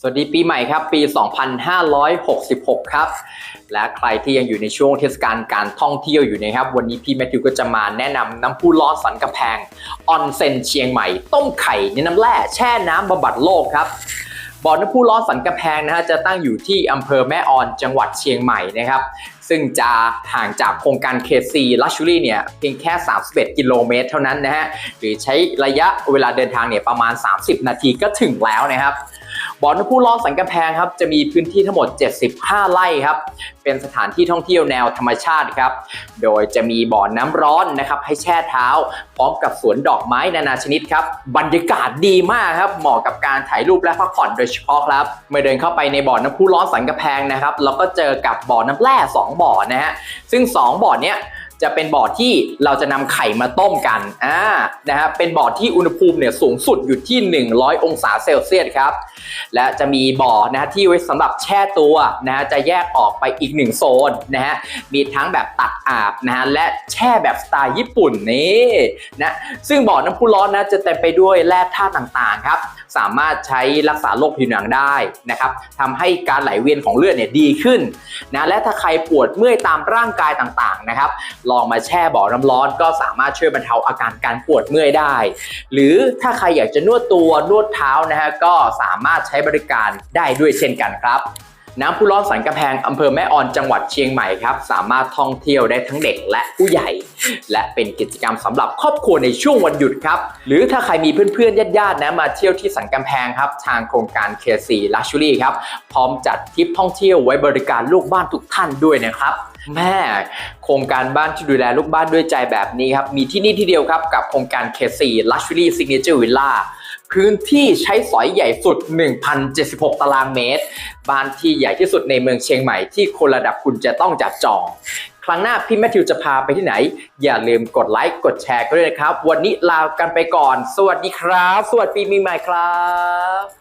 สวัสดีปีใหม่ครับปี 2566 ครับ และใครที่ยังอยู่ในช่วงเทศกาลการท่องเที่ยวอยู่นะครับ วันนี้พี่แมทธิวก็จะมาแนะนำน้ำพุร้อนสันกำแพงออนเซ็นเชียงใหม่ ต้มไข่ในน้ำแร่แช่น้ำบำบัดโลกครับบ่อน้ำพุร้อนสันกำแพงนะฮะจะตั้งอยู่ที่อำเภอแม่ออนจังหวัดเชียงใหม่นะครับ ซึ่งจะห่างจากโครงการ KC Luxury เนี่ยเพียงแค่ 31 กิโลเมตรเท่านั้นนะฮะหรือใช้ระยะเวลาเดินทางเนี่ยประมาณ 30 นาทีก็ถึงแล้วนะครับ บ่อน้ำพุร้อนสันกำแพงครับจะมีพื้นที่ทั้งหมด 75 ไร่ครับ เป็นสถานที่ท่องเที่ยวแนวธรรมชาติครับ โดยจะมีบ่อน้ำร้อนนะครับให้แช่เท้า พร้อมกับสวนดอกไม้นานาชนิดครับ บรรยากาศดีมากครับ เหมาะกับการถ่ายรูปและพักผ่อนโดยเฉพาะครับ เมื่อเดินเข้าไปในบ่อน้ำพุร้อนสันกำแพงนะครับเราก็เจอกับบ่อน้ำแร่สองบ่อนะฮะซึ่งสองบ่อเนี้ย จะเป็นบ่อที่เราจะนำไข่มาต้มกันอ่านะฮะเป็นบ่อที่อุณหภูมิเนี่ยสูงสุดอยู่ที่ 100 องศาเซลเซียสครับ และจะมีบ่อนะฮะที่ไว้สำหรับแช่ตัวนะฮะจะแยกออกไปอีกหนึ่งโซนนะฮะมีทั้งแบบตักอาบนะฮะและแช่แบบสไตล์ญี่ปุ่นนี่นะซึ่งบ่อน้ำพุร้อนนะจะเต็มไปด้วยแร่ธาตุต่างๆครับสามารถใช้รักษาโรคผิวหนังได้นะครับทำให้การไหลเวียนของเลือดเนี่ยดีขึ้นนะและถ้าใครปวดเมื่อยตามร่างกายต่างๆนะครับลองมาแช่บ่อน้ำร้อนก็สามารถช่วยบรรเทาอาการการปวดเมื่อยได้ หรือถ้าใครอยากจะนวดตัวนวดเท้านะฮะก็สามารถใช้บริการได้ด้วยเช่นกันครับน้ำพุร้อนสันกำแพงอำเภอแม่ออนจังหวัดเชียงใหม่ครับ สามารถท่องเที่ยวได้ทั้งเด็กและผู้ใหญ่ และเป็นกิจกรรมสำหรับครอบครัวในช่วงวันหยุดครับ หรือถ้าใครมีเพื่อนๆญาติๆนะมาเที่ยวที่สันกำแพงครับ ทางโครงการ K4 Luxury ครับ พร้อมจัดทริปท่องเที่ยวไว้บริการลูกบ้านทุกท่านด้วยนะครับ แม่โครงการบ้านที่ดูแลลูกบ้านด้วยใจแบบนี้ครับ มีที่นี่ที่เดียวครับกับโครงการ K4 Luxury Signature Villa พื้นที่ใช้สอยใหญ่สุด 1,076 ตารางเมตร บ้านที่ใหญ่ที่สุดในเมืองเชียงใหม่ที่คนระดับคุณจะต้องจับจอง ครั้งหน้าพี่แมทธิวจะพาไปที่ไหน อย่าลืมกดไลค์กดแชร์กันด้วยนะครับ วันนี้ลากันไปก่อน สวัสดีครับ สวัสดีปีใหม่ครับ